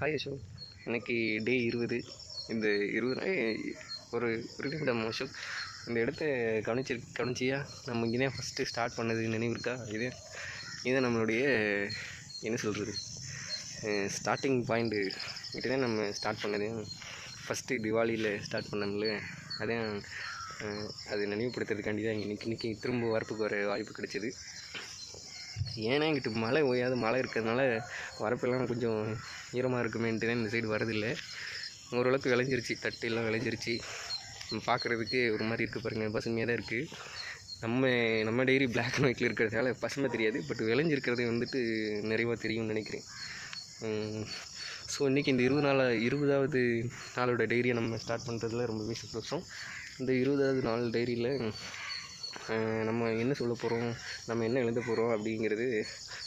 Hi Ashok இன்னைக்கு டே இருபது. இந்த இருபது நாள் ஒரு ஒரு நிமிடம் அசோக் இந்த இடத்த கவனிச்சி கவனிச்சியா? நம்ம இங்கே தான் ஃபஸ்ட்டு ஸ்டார்ட் பண்ணது நினைவு இருக்கா? இது இது நம்மளுடைய என்ன சொல்கிறது ஸ்டார்டிங் பாயிண்ட்டு இங்கே தான் நம்ம ஸ்டார்ட் பண்ணது. ஃபஸ்ட்டு திவாலியில் ஸ்டார்ட் பண்ணோம்ல. அதான் அது நினைவுபடுத்துறதுக்காண்டி தான் இன்னைக்கு இன்றைக்கி திரும்ப வரப்புக்கு வர வாய்ப்பு கிடைச்சிது. ஏன்னா இங்கிட்டு மழை ஓயாது மழை இருக்கிறதுனால வரப்பெல்லாம் கொஞ்சம் ஈரமாக இருக்குமேன்ட்டு இந்த சைடு வரதில்லை. ஓரளவுக்கு விளைஞ்சிருச்சு தட்டு எல்லாம் விளைஞ்சிருச்சு. நம்ம பார்க்குறதுக்கு ஒரு மாதிரி இருக்குது பாருங்கள் பசுமையாக தான் இருக்குது நம்ம நம்ம டெய்ரி பிளாக் அண்ட் ஒயிட்டில் இருக்கிறதால பசுமை தெரியாது பட் விளைஞ்சிருக்கிறது வந்துட்டு நிறைவாக தெரியும்னு நினைக்கிறேன். ஸோ இன்றைக்கி இந்த இருபது நாள் இருபதாவது நாளோட டைரியை நம்ம ஸ்டார்ட் பண்ணுறதுல ரொம்பவே சந்தோஷம். இந்த இருபதாவது நாள் டைரியில் நம்ம என்ன சொல்ல போகிறோம் நம்ம என்ன எழுத போகிறோம் அப்படிங்கிறது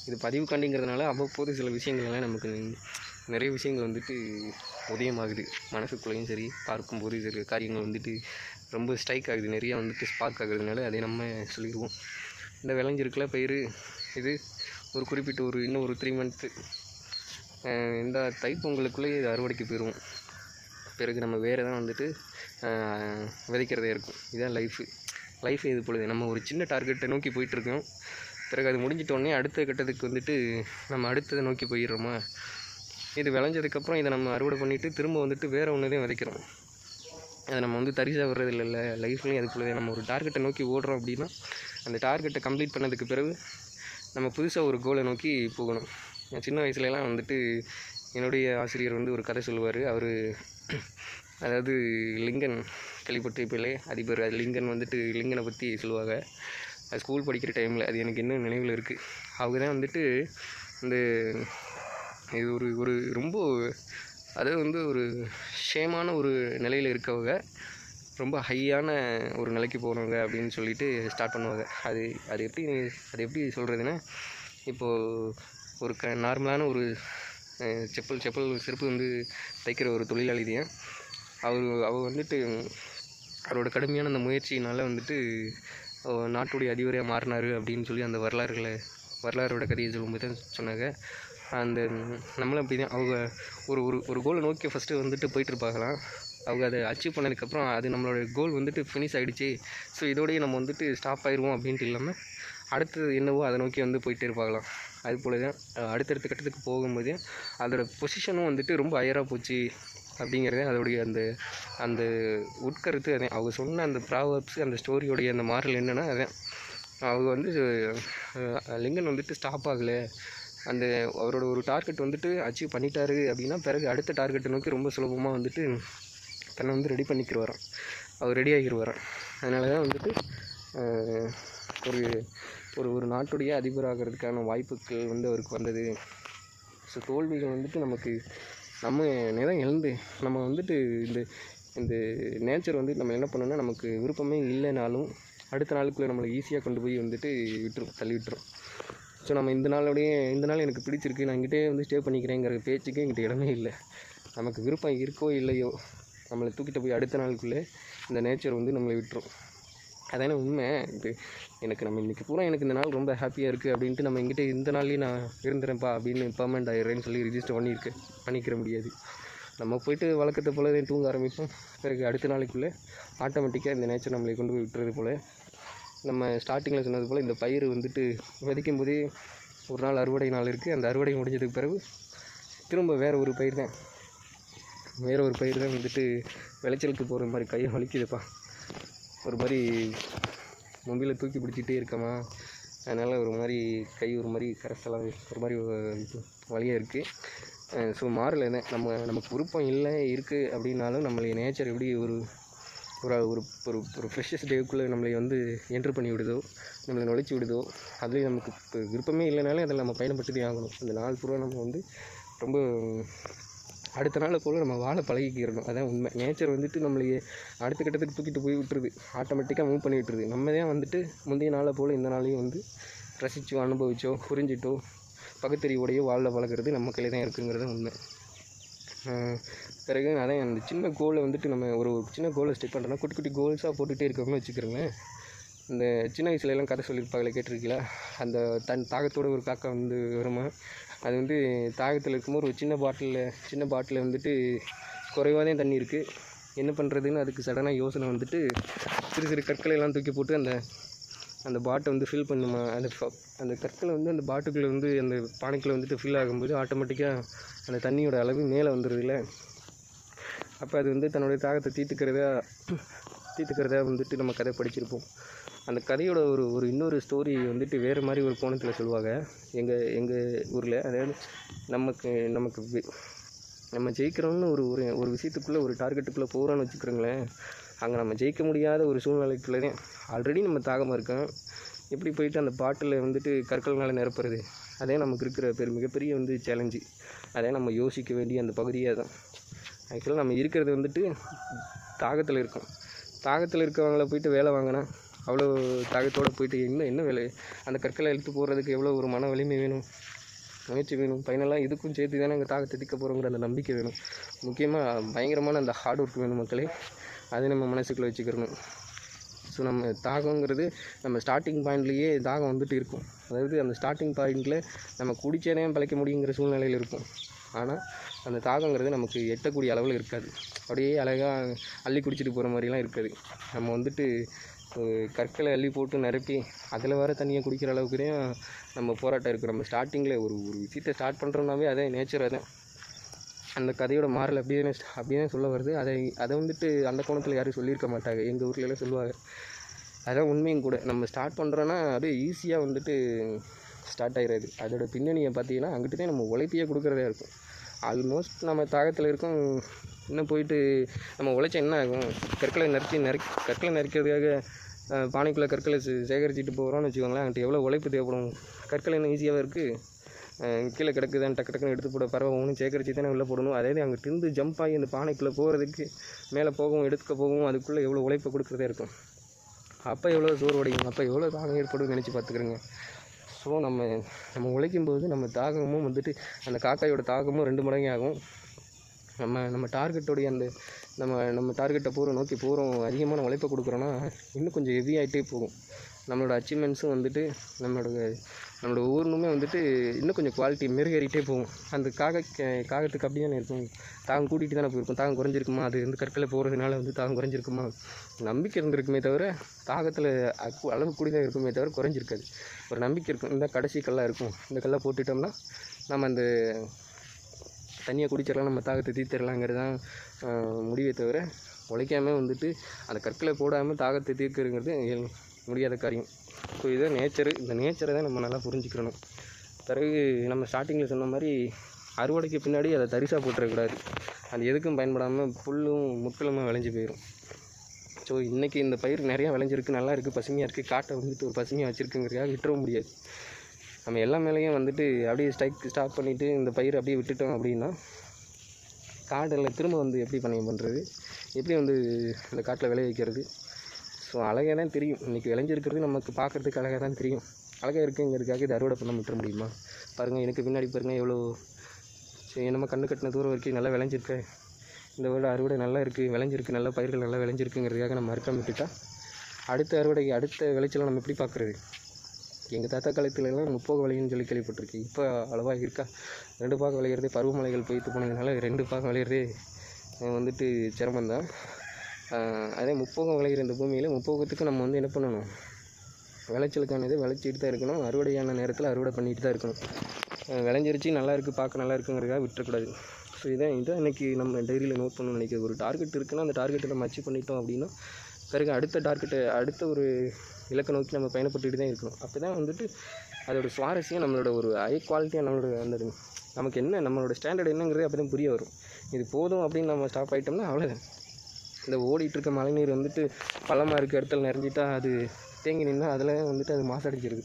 இது பதிவுக்காண்டிங்கிறதுனால அவ்வப்போது சில விஷயங்கள்லாம் நமக்கு நிறைய விஷயங்கள் வந்துட்டு உதயமாகுது. மனசுக்குள்ளேயும் சரி பார்க்கும்போது சில காரியங்கள் வந்துட்டு ரொம்ப ஸ்ட்ரைக் ஆகுது. நிறையா வந்துட்டு ஸ்பார்க் ஆகுறதுனால அதை நம்ம சொல்லிடுவோம். இந்த விளைஞ்சிருக்கல பயிர் இது ஒரு குறிப்பிட்ட ஒரு இன்னும் ஒரு த்ரீ மந்த்து இந்த தைப்பொங்கலுக்குள்ளே இது அறுவடைக்கு போயிடுவோம் பிறகு நம்ம வேறு தான் வந்துட்டு விதைக்கிறதே இருக்கும். இதுதான் லைஃபு லைஃப் இது பொழுது நம்ம ஒரு சின்ன டார்கெட்டை நோக்கி போயிட்டுருக்கோம். பிறகு அது முடிஞ்சிட்டோடனே அடுத்த கட்டத்துக்கு வந்துட்டு நம்ம அடுத்ததை நோக்கி போயிடுறோமா? இது விளைஞ்சதுக்கப்புறம் இதை நம்ம அறுவடை பண்ணிவிட்டு திரும்ப வந்துட்டு வேறு ஒன்று தான் விதைக்கிறோம். அதை நம்ம வந்து தரிசாக வர்றது இல்லை லைஃப்லேயும் அது பொழுது நம்ம ஒரு டார்கெட்டை நோக்கி ஓடுறோம் அப்படின்னா அந்த டார்கெட்டை கம்ப்ளீட் பண்ணதுக்கு பிறகு நம்ம புதுசாக ஒரு கோலை நோக்கி போகணும். நான் சின்ன வயசுலலாம் வந்துட்டு என்னுடைய ஆசிரியர் வந்து ஒரு கதை சொல்லுவார். அவர் அதாவது லிங்கன் கேள்விப்பட்டிருப்பிலே அதிபர் அது லிங்கன் வந்துட்டு லிங்கனை பற்றி சொல்லுவாங்க. அது ஸ்கூல் படிக்கிற டைமில் அது எனக்கு இன்னும் நினைவில் இருக்குது அவங்க தான் வந்துட்டு இந்த இது ஒரு ஒரு ரொம்ப அதாவது வந்து ஒரு ஷேமான ஒரு நிலையில் இருக்கவங்க ரொம்ப ஹையான ஒரு நிலைக்கு போகிறவங்க அப்படின்னு சொல்லிட்டு ஸ்டார்ட் பண்ணுவாங்க. அது அது எப்படி அது எப்படி சொல்கிறதுன்னா இப்போது ஒரு க நார்மலான ஒரு செப்பல் செப்பல் செருப்பு வந்து தைக்கிற ஒரு தொழிலாளி தான் அவர் அவர் வந்துட்டு அவரோட கடுமையான அந்த முயற்சியினால் வந்துட்டு நாட்டுடைய அதிபரையாக மாறினார் அப்படின்னு சொல்லி அந்த வரலாறுகளை வரலாறோட கதையை சொல்லும்போது தான் சொன்னாங்க. அந்த நம்மளும் அப்படி தான் அவங்க ஒரு ஒரு ஒரு கோலை நோக்கி ஃபஸ்ட்டு வந்துட்டு போயிட்டு இருப்பாங்களாம். அவங்க அதை அச்சீவ் பண்ணதுக்கப்புறம் அது நம்மளோட கோல் வந்துட்டு ஃபினிஷ் ஆகிடுச்சு ஸோ இதோடய நம்ம வந்துட்டு ஸ்டாப் ஆயிடுவோம் அப்படின்ட்டு இல்லாமல் அடுத்தது என்னவோ அதை நோக்கி வந்து போயிட்டே இருப்பாங்களாம். அது போல் தான் அடுத்தடுத்த கட்டத்துக்கு போகும்போது அதோட பொசிஷனும் வந்துட்டு ரொம்ப ஹையராக போச்சு. அப்படிங்கிறதே அதோடைய அந்த அந்த உட்கருத்து அதே. அவங்க சொன்ன அந்த ப்ராவர்ப்ஸ் அந்த ஸ்டோரியோடைய அந்த மாறல் என்னென்னா அதான் அவங்க வந்து லிங்கன் வந்துட்டு ஸ்டாப் ஆகலை. அந்த அவரோட ஒரு டார்கெட் வந்துட்டு அச்சீவ் பண்ணிட்டாரு அப்படின்னா பிறகு அடுத்த டார்கெட்டை நோக்கி ரொம்ப சுலபமாக வந்துட்டு தன்னை வந்து ரெடி பண்ணிக்கிடுவாராம் அவர் ரெடி ஆகிடுவாராம் அதனால தான் வந்துட்டு ஒரு ஒரு ஒரு நாட்டுடைய அதிபராகிறதுக்கான வாய்ப்புகள் வந்து அவருக்கு வந்தது. ஸோ தோல்விகள் வந்துட்டு நமக்கு நம்ம நிறம் இழந்து நம்ம வந்துட்டு இந்த இந்த நேச்சர் வந்து நம்ம என்ன பண்ணோம்னா நமக்கு விருப்பமே இல்லைனாலும் அடுத்த நாளுக்குள்ளே நம்மளை ஈஸியாக கொண்டு போய் வந்துட்டு விட்டுரும் தள்ளி விட்டுரும். ஸோ நம்ம இந்த நாளோடைய இந்த நாள் எனக்கு பிடிச்சிருக்கு நான் இங்கிட்டே வந்து ஸ்டே பண்ணிக்கிறேங்கிற பேச்சுக்கு எங்கிட்ட இடமே இல்லை. நமக்கு விருப்பம் இருக்கோ இல்லையோ நம்மளை தூக்கிட்டு போய் அடுத்த நாளுக்குள்ளே இந்த நேச்சர் வந்து நம்மளை விட்டுரும். அதான உண்மை. இது எனக்கு நம்ம இன்றைக்கி பூரா எனக்கு இந்த நாள் ரொம்ப ஹாப்பியாக இருக்குது அப்படின்ட்டு நம்ம எங்கிட்ட இந்த நாள்லேயும் நான் இருந்துறேன்ப்பா அப்படின்னு பர்மனெண்ட் ஆயிடுறேன்னு சொல்லி ரிஜிஸ்டர் பண்ணியிருக்கேன் பண்ணிக்கிற முடியாது. நம்ம போயிட்டு வழக்கத்தை போல தூங்க ஆரம்பிப்போம். பிறகு அடுத்த நாளைக்குள்ளே ஆட்டோமேட்டிக்காக இந்த நேச்சர் நம்மளை கொண்டு போய் விட்டுறது போல். நம்ம ஸ்டார்டிங்கில் சொன்னது போல் இந்த பயிர் வந்துட்டு விதைக்கும் போதே ஒரு நாள் அறுவடை நாள் இருக்குது அந்த அறுவடை முடிஞ்சதுக்கு பிறகு திரும்ப வேறு ஒரு பயிர் தான். வேறு ஒரு பயிர் தான் வந்துட்டு விளைச்சலுக்கு போகிற மாதிரி கையை வலிக்குதுப்பா. ஒரு மாதிரி மொபைலை தூக்கி பிடிச்சிட்டே இருக்கமா. அதனால் ஒரு மாதிரி கை ஒரு மாதிரி கரைசலாக ஒரு மாதிரி வழியாக இருக்குது ஸோ மாறல நம்ம நமக்கு விருப்பம் இல்லை இருக்குது அப்படின்னாலும் நம்மளுடைய நேச்சர் எப்படி ஒரு ஒரு ஒரு ஒரு ஒரு ஃப்ரெஷ்ஷஸ் டேக்குள்ளே நம்மளை வந்து என்ட்ரு பண்ணி விடுதோ நம்மளை நுழைச்சி விடுதோ அதுலேயும் நமக்கு இப்போ விருப்பமே இல்லைனாலும் அதில் நம்ம பயணப்பட்டு ஆகணும். அந்த நாள் பூரா நம்ம வந்து ரொம்ப அடுத்த நாளை போல் நம்ம வாழ பழகிக்கிறணும். அதான் உண்மை. நேச்சர் வந்துட்டு நம்மளையே அடுத்த கட்டத்துக்கு தூக்கிட்டு போய் விட்டுருது. ஆட்டோமேட்டிக்காக மூவ் பண்ணி விட்டுருது. நம்ம தான் வந்துட்டு முந்தைய நாளை போல் இந்த நாளையும் வந்து ரசிச்சோ அனுபவித்தோ புரிஞ்சிட்டோ பகுத்தறிவோடையோ வாழ பழகிறது நம்ம கையில் தான் இருக்குங்கிறது உண்மை. பிறகு அதான் அந்த சின்ன கோலை வந்துட்டு நம்ம ஒரு சின்ன கோலை ஸ்டெப் பண்ணுறோம்னா குட்டி குட்டி கோல்ஸாக போட்டுகிட்டே இருக்கோம்னு வச்சுக்கிறோங்களேன் இந்த சின்ன வயசுல எல்லாம் கதை சொல்லியிருப்பாங்களே கேட்டிருக்கீங்களா? அந்த தன் தாகத்தோட ஒரு காக்கா வந்து வருமா? அது வந்து தாகத்தில் இருக்கும்போது ஒரு சின்ன பாட்டிலில் சின்ன பாட்டிலில் வந்துட்டு குறைவாக தான் தண்ணி இருக்குது என்ன பண்ணுறதுன்னு அதுக்கு சடனாக யோசனை வந்துட்டு சிறு சிறு கற்களை எல்லாம் தூக்கி போட்டு அந்த அந்த பாட்டை வந்து ஃபில் பண்ணுமா? அந்த அந்த கற்களை வந்து அந்த பாட்டுக்குள்ளே வந்து அந்த பானைக்குள்ளே வந்துட்டு ஃபில் ஆகும்போது ஆட்டோமேட்டிக்காக அந்த தண்ணியோட அளவு மேலே வந்துடுதுல்ல அப்போ அது வந்து தன்னுடைய தாகத்தை தீர்த்துக்கிறதா தீர்த்துக்கிறதா வந்துட்டு நம்ம கதை படிச்சிருப்போம். அந்த கதையோட ஒரு ஒரு இன்னொரு ஸ்டோரி வந்துட்டு வேறு மாதிரி ஒரு கோணத்தில் சொல்லுவாங்க. எங்கள் எங்கள் ஊரில் அதாவது நமக்கு நமக்கு நம்ம ஜெயிக்கிறோம்னு ஒரு ஒரு ஒரு விஷயத்துக்குள்ளே ஒரு டார்கெட்டுக்குள்ளே போகிறோன்னு வச்சுக்கிறோங்களேன் அங்கே நம்ம ஜெயிக்க முடியாத ஒரு சூழ்நிலைக்குள்ளே ஆல்ரெடி நம்ம தாகமாக இருக்கோம். எப்படி போயிட்டு அந்த பாட்டில் வந்துட்டு கற்கள்னால நிரப்புறது? அதே நமக்கு இருக்கிற பெரு மிகப்பெரிய வந்து சேலஞ்சு அதே நம்ம யோசிக்க வேண்டிய அந்த பகுதியே தான் ஆக்சுவலாக நம்ம இருக்கிறது வந்துட்டு தாகத்தில் இருக்கோம். தாகத்தில் இருக்கவங்கள போயிட்டு வேலை வாங்கினா அவ்வளோ தாகத்தோடு போயிட்டு என்ன என்ன வேலை? அந்த கற்களை இழுத்து போடுறதுக்கு எவ்வளோ ஒரு மன வலிமை வேணும்? முயற்சி வேணும். ஃபைனலாக இதுக்கும் சேர்த்து தானே அங்கே தாகத்தை திக்க போகிறோங்கிற அந்த நம்பிக்கை வேணும். முக்கியமாக பயங்கரமான அந்த ஹார்ட் ஒர்க் வேணும் மக்களே. அதை நம்ம மனசுக்குள்ளே வச்சுக்கிறணும். ஸோ நம்ம தாகங்கிறது நம்ம ஸ்டார்டிங் பாயிண்ட்லேயே தாகம் வந்துட்டு இருக்கும். அதாவது அந்த ஸ்டார்டிங் பாயிண்டில் நம்ம குடிச்சேனே பழைக்க முடியுங்கிற சூழ்நிலையில் இருக்கும் ஆனால் அந்த தாகங்கிறது நமக்கு எட்டக்கூடிய அளவில் இருக்காது. அப்படியே அழகாக அள்ளி குடிச்சிட்டு போகிற மாதிரிலாம் இருக்காது. நம்ம வந்துட்டு கற்களை அள்ளி போட்டு நிரப்பி அதில் வர தண்ணியை குடிக்கிற அளவுக்கு நம்ம போராட்டம் இருக்குது நம்ம ஸ்டார்டிங்கில் ஒரு ஒரு விஷயத்தை ஸ்டார்ட் பண்ணுறோம்னாவே அதே நேச்சர் அதான். அந்த கதையோட மாறல் அப்படியே தான் அப்படியே தான் சொல்ல வருது. அதை அதை வந்துட்டு அந்த கோணத்தில் யாரும் சொல்லியிருக்க மாட்டாங்க. எங்கள் ஊர்லலாம் எல்லாம் சொல்லுவாங்க. அதான் உண்மையும் கூட. நம்ம ஸ்டார்ட் பண்ணுறோன்னா அப்படியே ஈஸியாக வந்துட்டு ஸ்டார்ட் ஆகிடாது அதோட பின்னணியை பார்த்தீங்கன்னா அங்கிட்டு தான் நம்ம உழைப்பையே கொடுக்குறதா இருக்கும். ஆல்மோஸ்ட் நம்ம தாகத்தில் இருக்கோம் இன்னும் போயிட்டு நம்ம உழைச்சா என்ன ஆகும்? கற்களை நறுக்கி நறுக்கி கற்களை நறுக்கிறதுக்காக பானைக்குள்ளே கற்களை சேகரிச்சுட்டு போகிறோம்னு வச்சுக்கோங்களேன். அங்கிட்ட எவ்வளோ உழைப்பு தேவைப்படும்? கற்கள் என்ன ஈஸியாகவே இருக்குது கீழே கிடக்குதான் டக்கு டக்குன்னு எடுத்து போட பறவை ஒன்றும் சேகரித்து தானே உள்ளே போடணும். அதே அங்கே திருந்து ஜம்ப் ஆகி அந்த பானைக்குள்ளே போகிறதுக்கு மேலே போகவும் எடுக்க போகவும் அதுக்குள்ளே எவ்வளோ உழைப்பை கொடுக்குறதே இருக்கும். அப்போ எவ்வளோ சோறு உடையும் அப்போ எவ்வளோ தாகம் ஏற்படும் நினச்சி பார்த்துக்கிறேங்க. ஸோ நம்ம நம்ம உழைக்கும் போது நம்ம தாகமும் வந்துட்டு அந்த காக்காயோட தாகமும் ரெண்டு மடங்கு ஆகும் நம்ம நம்ம டார்கெட்டோடைய அந்த நம்ம நம்ம டார்கெட்டை போகிற நோக்கி போகிறோம் அதிகமான உழைப்பை கொடுக்குறோன்னா இன்னும் கொஞ்சம் ஹெவி ஆகிட்டே போகும். நம்மளோட அச்சீவ்மெண்ட்ஸும் வந்துட்டு நம்மளோட நம்மளோட ஊர்னுமே வந்துட்டு இன்னும் கொஞ்சம் குவாலிட்டி மெருகேறிட்டே போகும். அந்த காக காகத்துக்கு அப்படி தானே இருக்கும். தாகம் கூட்டிகிட்டு தானே போயிருக்கும். தாகம் குறைஞ்சிருக்குமா? அது வந்து கற்களை போகிறதுனால வந்து தாகம் குறைஞ்சிருக்குமா? நம்பிக்கை இருந்திருக்குமே தவிர தாகத்தில் அக்கு- அளவு கூடி தான் இருக்குமே தவிர குறைஞ்சிருக்காது. ஒரு நம்பிக்கை இருக்கும். இந்த கடைசி கல்லாக இருக்கும். இந்த கல்லை போட்டுட்டோம்னா நம்ம அந்த தண்ணியை குடிச்சிடலாம் நம்ம தாகத்தை தீர்த்திடலாங்கிறது தான் முடிவே தவிர உழைக்காம வந்துட்டு அந்த கற்களை போடாமல் தாகத்தை தீர்க்குறங்கிறது முடியாத காரியம். ஸோ இதுதான் நேச்சரு இந்த நேச்சரை தான் நம்ம நல்லா புரிஞ்சுக்கிறணும். பிறகு நம்ம ஸ்டார்டிங்கில் சொன்ன மாதிரி அறுவடைக்கு பின்னாடி அதை தரிசாக போட்டுறக்கூடாது. அது எதுக்கும் பயன்படாமல் புல்லும் முட்களுமாக விளைஞ்சு போயிடும் ஸோ இன்றைக்கி இந்த பயிர் நிறையா விளைஞ்சிருக்கு நல்லா இருக்குது பசுமையாக இருக்குது காட்டை வந்துட்டு ஒரு பசுமையாக வச்சுருக்குங்கிறதுக்காக விட்டுற முடியாது. நம்ம எல்லா மேலேயும் வந்துட்டு அப்படியே ஸ்ட்ரைக் ஸ்டாப் பண்ணிவிட்டு இந்த பயிர் அப்படியே விட்டுட்டோம் அப்படின்னா காடில் திரும்ப வந்து எப்படி பண்ணையம் பண்ணுறது எப்படி வந்து இந்த காட்டில் விளைய வைக்கிறது? ஸோ அழகாக தான் தெரியும். இன்றைக்கி விளைஞ்சிருக்கிறது நமக்கு பார்க்குறதுக்கு அழகாக தான் தெரியும். அழகாக இருக்குங்கிறதுக்காக இது அறுவடை பண்ண விட்டுற முடியுமா? பாருங்கள் எனக்கு பின்னாடி பாருங்கள் எவ்வளோ சரி நம்ம கண்ணு கட்டின தூரம் வரைக்கும் நல்லா விளைஞ்சிருக்கு. இந்த வருடம் அறுவடை நல்லா இருக்குது விளைஞ்சிருக்கு நல்லா பயிர்கள் நல்லா விளைஞ்சிருக்குங்கிறதுக்காக நம்ம அறுக்காம விட்டுட்டா? அடுத்த அறுவடைக்கு அடுத்த விளைச்சலை நம்ம எப்படி பார்க்குறது? எங்கள் தாத்தா காலத்துலலாம் முப்போக விளையுன்னு சொல்லி கேள்விப்பட்டிருக்கேன். இப்போ அளவாக இருக்கா? ரெண்டு பாகம் விளையிறதே பருவமழைகள் போயிட்டு போனதுனால ரெண்டு பாகம் விளையிறதே வந்துட்டு சிரமந்தான் அதே முப்போகம் விளையிற இந்த பூமியில் முப்போகத்துக்கு நம்ம வந்து என்ன பண்ணணும்? விளைச்சலுக்கானது விளைச்சிட்டு தான் இருக்கணும். அறுவடையான நேரத்தில் அறுவடை பண்ணிட்டு தான் இருக்கணும் விளைஞ்சிருச்சு நல்லா இருக்குது பார்க்க நல்லா இருக்குங்கிறதுக்காக விட்டுறக்கூடாது. ஸோ இதான் இதான் இன்றைக்கி நம்ம டைரியில் நோட் பண்ணணும்னு நினைக்கிறது ஒரு டார்கெட் இருக்குன்னா அந்த டார்கெட்டை நம்ம அச்சீவ் பண்ணிட்டோம் அப்படின்னா பிறகு அடுத்த டார்கெட்டை அடுத்த ஒரு இலக்கை நோக்கி நம்ம பயணப்பட்டுட்டு தான் இருக்கணும். அப்போ தான் வந்துட்டு அதோட சுவாரஸ்யம் நம்மளோட ஒரு ஹை குவாலிட்டியாக நம்மளோட அந்த நமக்கு என்ன நம்மளோட ஸ்டாண்டர்ட் என்னங்கிறது அப்போ தான் புரிய வரும். இது போதும் அப்படின்னு நம்ம ஸ்டாப் ஆகிட்டோம்னா அவ்வளோதான் இந்த ஓடிட்டுருக்க மழைநீர் வந்துட்டு பள்ளமாக இருக்க இடத்துல நிறைஞ்சிட்டா அது தேங்கி நின்னா அதில் வந்துட்டு அது மாசடைச்சிருது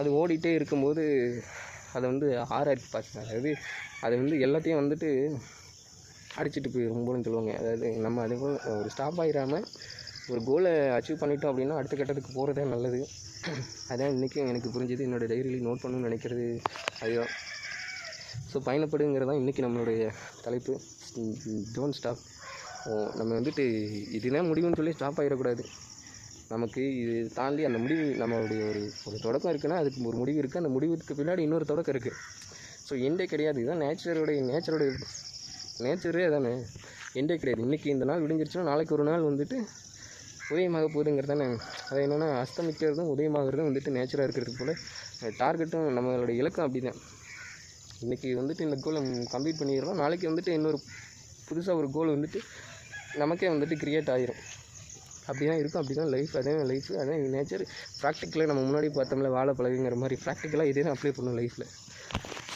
அது ஓடிட்டே இருக்கும்போது அதை வந்து ஆறாயிரத்தி பார்த்து அதாவது அது வந்து எல்லாத்தையும் வந்துட்டு அடிச்சிட்டு போயிடும் போலன்னு சொல்லுவாங்க. அதாவது நம்ம அது போல் ஒரு ஸ்டாப் ஆகிடாமல் ஒரு கோலை அச்சீவ் பண்ணிட்டோம் அப்படின்னா அடுத்த கட்டத்துக்கு போகிறதே நல்லது. அதான் இன்றைக்கும் எனக்கு புரிஞ்சது. என்னோடய டைரியில் நோட் பண்ணணும்னு நினைக்கிறது அதுதான். ஸோ பயணப்படுங்கிறது தான் இன்றைக்கி நம்மளுடைய தலைப்பு. டோன்ட் ஸ்டாப் நம்ம வந்துட்டு இதுதான் முடிவுன்னு சொல்லி ஸ்டாப் ஆகிடக்கூடாது நமக்கு இது தாண்டி அந்த முடிவு நம்மளுடைய ஒரு ஒரு தொடக்கம் இருக்குன்னா அதுக்கு ஒரு முடிவு இருக்குது அந்த முடிவுக்கு பின்னாடி இன்னொரு தொடக்கம் இருக்குது ஸோ எண்டே கிடையாது. இதுதான் நேச்சருடைய நேச்சரோட நேச்சரே அதானே. எண்டே கிடையாது. இன்றைக்கி இந்த நாள் விடிஞ்சிருச்சுன்னா நாளைக்கு ஒரு நாள் வந்துட்டு உதயமாக போகுதுங்கிறது தானே அது என்னென்னா அஸ்தமிக்கிறதும் உதயமாகிறதும் வந்துட்டு நேச்சராக இருக்கிறது போல். டார்கெட்டும் நம்மளோட இலக்கம் அப்படி தான் இன்றைக்கி வந்துட்டு இந்த கோலை கம்ப்ளீட் பண்ணிடுறோம். நாளைக்கு வந்துட்டு இன்னொரு புதுசாக ஒரு கோல் வந்துட்டு நமக்கே வந்துட்டு க்ரியேட் ஆகிரும் அப்படி தான் இருக்கும். அப்படி தான் லைஃப் அதே லைஃப் அதே நேச்சர் ப்ராக்டிக்கலாக நம்ம முன்னாடி பார்த்தோம்ல வாழை பழகுங்கிற மாதிரி. ப்ராக்டிக்கலாக இதே தான் அப்ளை பண்ணும் லைஃப்பில்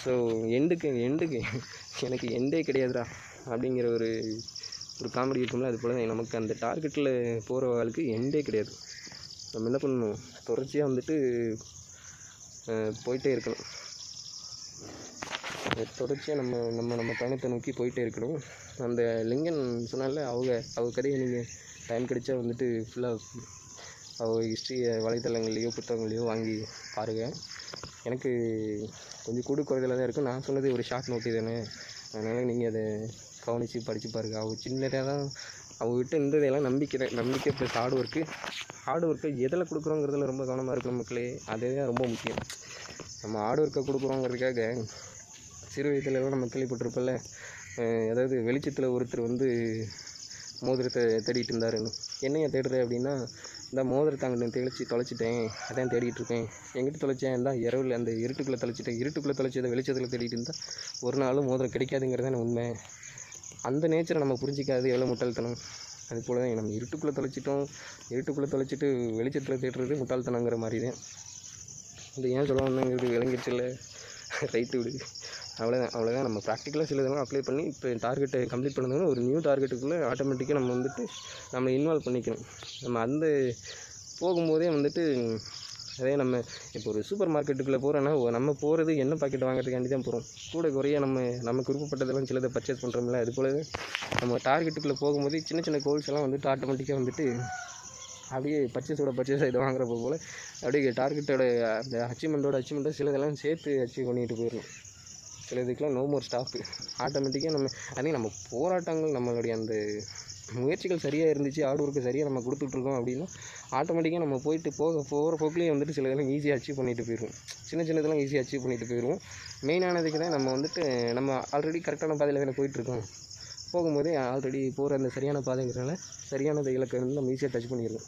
ஸோ எண்டுக்கு எண்டுக்கு எனக்கு எண்டே கிடையாதுடா அப்படிங்கிற ஒரு ஒரு காமெடி இருக்கும்ல அது போல் தான் நமக்கு அந்த டார்கெட்டில் போகிற வாழ்க்கை எண்டே கிடையாது. நம்ம என்ன பண்ணணும்? தொடர்ச்சியாக வந்துட்டு போயிட்டே இருக்கணும். தொடர்ச்சியாக நம்ம நம்ம நம்ம பயணத்தை நோக்கி போயிட்டே இருக்கணும். அந்த லிங்கன் சொன்னால அவங்க அவங்க கதையை நீங்கள் டைம் கிடைச்சா வந்துட்டு ஃபுல்லாக அவங்க ஹிஸ்ட்ரியை வலைத்தளங்கள்லேயோ புத்தகங்களையோ வாங்கி பாருங்கள் எனக்கு கொஞ்சம் கூடு குறைதலாக தான் இருக்கும். நான் சொன்னது ஒரு ஷார்ட் நோட்டு தானே. அதனால் நீங்கள் அதை கவனித்து படித்து பாருங்கள் அவங்க சின்னதாக தான் அவங்ககிட்ட இருந்ததெல்லாம் நம்பிக்கை நம்பிக்கை ப்ளஸ் ஹார்ட் ஒர்க்கு ஹார்ட் ஒர்க்கை எதில் கொடுக்குறோங்கிறதுல ரொம்ப கவனமாக இருக்கணும் மக்களே. அதே தான் ரொம்ப முக்கியம். நம்ம ஹார்ட் ஒர்க்கை கொடுக்குறோங்கிறதுக்காக சிறு வயதுலலாம் நம்ம கேள்விப்பட்டிருப்போம்ல. அதாவது வெளிச்சத்தில் ஒருத்தர் வந்து மோதிரத்தை தேடிட்டு இருந்தாருன்னு என்னையை தேடுற அப்படின்னா இந்த மோதிரத்தை அங்கே தெளிச்சு தொலைச்சிட்டேன். அதான் தேடிட்டு இருக்கேன். எங்கிட்ட தொலைச்சேன். இருந்தால் இரவில் அந்த இருட்டுக்குள்ளே தொலைச்சிட்டேன். இருட்டுக்குள்ளே தொலைச்சதை வெளிச்சத்தில் தேடிட்டு இருந்தால் ஒரு நாளும் மோதிரம் கிடைக்காதுங்கிறது தான் உண்மை. அந்த நேச்சரை நம்ம புரிஞ்சிக்காது எவ்வளோ முட்டாள்தனம். அது போல தான் நம்ம இருட்டுக்குள்ளே தொலைச்சிட்டோம் இருட்டுக்குள்ளே தொலைச்சிட்டு வெளிச்சத்தில் தேடுறது முட்டாள்தனங்கிற மாதிரி தான் இது ஏன் சொல்ல வந்தேங்கிறது விளங்கிடுச்சுல்ல ரைட்டு விடு. அவ்வளோதான் அவ்வளோதான் நம்ம ப்ராக்டிக்கலாக சில இதெல்லாம் அப்ளை பண்ணி இப்போ டார்கெட்டை கம்ப்ளீட் பண்ணதுன்னு ஒரு நியூ டார்கெட்டுக்குள்ளே ஆட்டோமேட்டிக்காக நம்ம வந்துட்டு நம்ம இன்வால்வ் பண்ணிக்கணும். நம்ம அந்த போகும்போதே வந்துட்டு அதே நம்ம இப்போ ஒரு சூப்பர் மார்க்கெட்டுக்குள்ளே போகிறோன்னா நம்ம போகிறது என்ன பாக்கெட் வாங்குறதுக்காண்டி தான் போகிறோம் கூட குறைய நம்ம நமக்கு விருப்பப்பட்டதெல்லாம் சிலதை பர்ச்சேஸ் பண்ணுறோம்ல அது போலவே நம்ம டார்கெட்டுக்குள்ளே போகும்போது சின்ன சின்ன கோல்ஸ் எல்லாம் வந்துட்டு ஆட்டோமேட்டிக்காக வந்துட்டு அப்படியே பர்ச்சேஸோட பர்ச்சேஸ் இதை வாங்குறப்ப போல் அப்படியே டார்கெட்டோட அந்த அச்சீவ்மெண்ட்டோட அச்சீவ்மெண்ட்டை சிலதெல்லாம் சேர்த்து அச்சீவ் பண்ணிட்டு போயிடணும். சில இதுக்கெலாம் நோ மோர் ஸ்டாப்பு ஆட்டோமேட்டிக்காக நம்ம அதே நம்ம போராட்டங்கள் நம்மளுடைய அந்த முயற்சிகள் சரியாக இருந்துச்சு ஹார்ட் ஒர்க்கு சரியாக நம்ம கொடுத்துட்ருக்கோம் அப்படின்னா ஆட்டோமேட்டிக்காக நம்ம போயிட்டு போக போகிற போக்குலேயே வந்துட்டு சில இதெல்லாம் ஈஸியாக அச்சீவ் பண்ணிட்டு போயிடுவோம் சின்ன சின்னதெல்லாம் ஈஸியாக அச்சீவ் பண்ணிட்டு போயிடுவோம் மெயினானதுக்கு தான் நம்ம வந்துட்டு நம்ம ஆல்ரெடி கரெக்டான பாதையில் தானே போயிட்டுருக்கோம். போகும்போதே ஆல்ரெடி போகிற அந்த சரியான பாதைங்கிறனால சரியான இலக்கை வந்து நம்ம ஈஸியாக டச் பண்ணிடுவோம்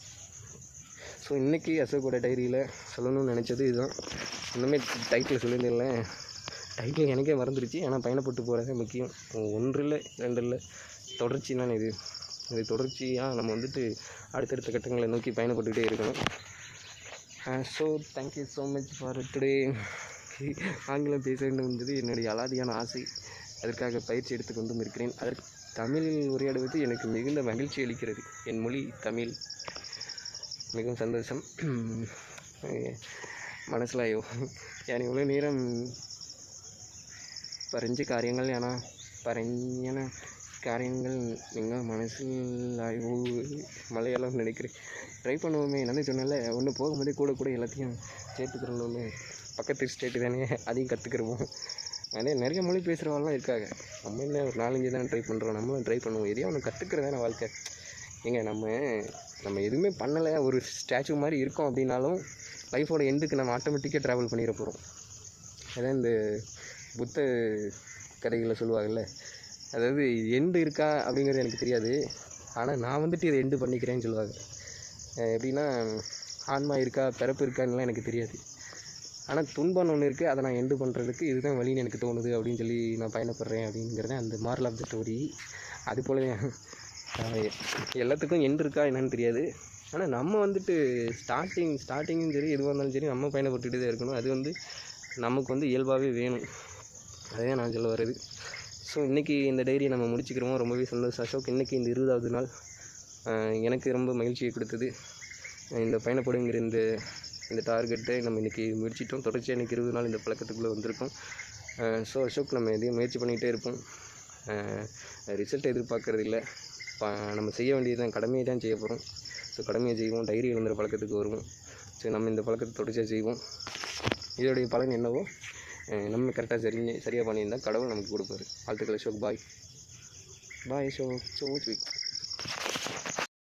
ஸோ இன்றைக்கி அசோக்கோட டைரியில் சொல்லணும்னு நினச்சது இதுதான். இன்னுமே டைட்டில் சொல்லியிருந்தில்ல டைட்டில் எனக்கே மறந்துருச்சு. ஆனால் பயணப்பட்டு போகிறது முக்கியம். ஒன்று இல்லை ரெண்டு இல்லை தொடர்ச்சி தான் இது. இது தொடர்ச்சியாக நம்ம வந்துட்டு அடுத்தடுத்த கட்டங்களை நோக்கி பயணப்பட்டுக்கிட்டே இருக்கணும் so thank you so much for today ஆங்கிலம் பேச வேண்டும் என்பது என்னுடைய அலாதியான ஆசை அதற்காக பயிற்சி எடுத்துக்கொண்டும் இருக்கிறேன் அதற்கு தமிழில் உரையாடுவது எனக்கு மிகுந்த மகிழ்ச்சி அளிக்கிறது என் மொழி தமிழ் மிகவும் சந்தோஷம் മനസ്സിലായോ ഞാൻ ഇവള് നേരം പറഞ്ഞ കാര്യങ്ങൾ ഞാൻ പറഞ്ഞ காரியங்கள் நீங்கள் மனசில் ஐயோ மலையாளம் நினைக்கிறேன். ட்ரை பண்ணுவோமே. நல்லா சொன்னால ஒன்று போகும்போதே கூட கூட எல்லாத்தையும் சேர்த்துக்கிறணும்னு. பக்கத்து ஸ்டேட்டு தானே அதையும் கற்றுக்கிடுவோம் அதே நிறைய மொழி பேசுகிறவங்களாம் இருக்காங்க. நம்ம என்ன ஒரு நாலஞ்சு தான் ட்ரை பண்ணுறோம் நம்மளும் ட்ரை பண்ணுவோம். எதையும் ஒன்று கற்றுக்கிறதான வாழ்க்கை. ஏங்க நம்ம நம்ம எதுவுமே பண்ணலை. ஒரு ஸ்டாச்சு மாதிரி இருக்கோம் அப்படின்னாலும் லைஃபோட எண்டுக்கு நம்ம ஆட்டோமேட்டிக்காக ட்ராவல் பண்ணிட போகிறோம் அதான் இந்த புத்த கதைகளை சொல்லுவாங்கள்ல அதாவது எண்டு இருக்கா அப்படிங்கிறது எனக்கு தெரியாது. ஆனால் நான் வந்துட்டு இதை எண்டு பண்ணிக்கிறேன்னு சொல்லுவாங்க. எப்படின்னா ஆன்மா இருக்கா பிறப்பு இருக்கான்னுலாம் எனக்கு தெரியாது. ஆனால் துன்பம் ஒன்று இருக்குது அதை நான் எண்டு பண்ணுறதுக்கு இதுதான் வழின்னு எனக்கு தோணுது அப்படின்னு சொல்லி நான் பயணப்படுறேன் அப்படிங்கிறது அந்த மாரல் ஆஃப் த ஸ்டோரி அது போல எல்லாத்துக்கும் எண்டு இருக்கா என்னன்னு தெரியாது. ஆனால் நம்ம வந்துட்டு ஸ்டார்டிங் ஸ்டார்டிங்கும் சரி எதுவாக இருந்தாலும் சரி நம்ம பயணப்பட்டுகிட்டே தான் இருக்கணும். அது வந்து நமக்கு வந்து இயல்பாகவே வேணும். அதே நான் சொல்ல வர்றது. ஸோ இன்றைக்கி இந்த டைரியை நம்ம முடிச்சுக்கிறோம் ரொம்பவே சந்தோஷம். அசோக் இன்றைக்கி இந்த இருபதாவது நாள். எனக்கு ரொம்ப மகிழ்ச்சியை கொடுத்தது. இந்த பயணப்படுங்கிற இந்த இந்த டார்கெட்டை நம்ம இன்றைக்கி முடிச்சிட்டோம். தொடர்ச்சியாக இன்றைக்கி இருபது நாள் இந்த பழக்கத்துக்குள்ளே வந்திருக்கோம். ஸோ அசோக் நம்ம எதையும் முயற்சி பண்ணிகிட்டே இருப்போம். ரிசல்ட் எதிர்பார்க்கறது இல்லை. ப- நம்ம செய்ய வேண்டியதுதான் கடமையை தான் செய்ய போகிறோம் ஸோ கடமையை செய்வோம் டைரி எழுந்துற பழக்கத்துக்கு வருவோம். ஸோ நம்ம இந்த பழக்கத்தை தொடர்ச்சியாக செய்வோம். இதோடைய பலன் என்னவோ நம்ம கரெக்டாக சரி சரியாக பண்ணியிருந்தால் கடவுள் நமக்கு கொடுப்பாரு வாழ்த்துக்கள் Ashok bye bye Ashok so week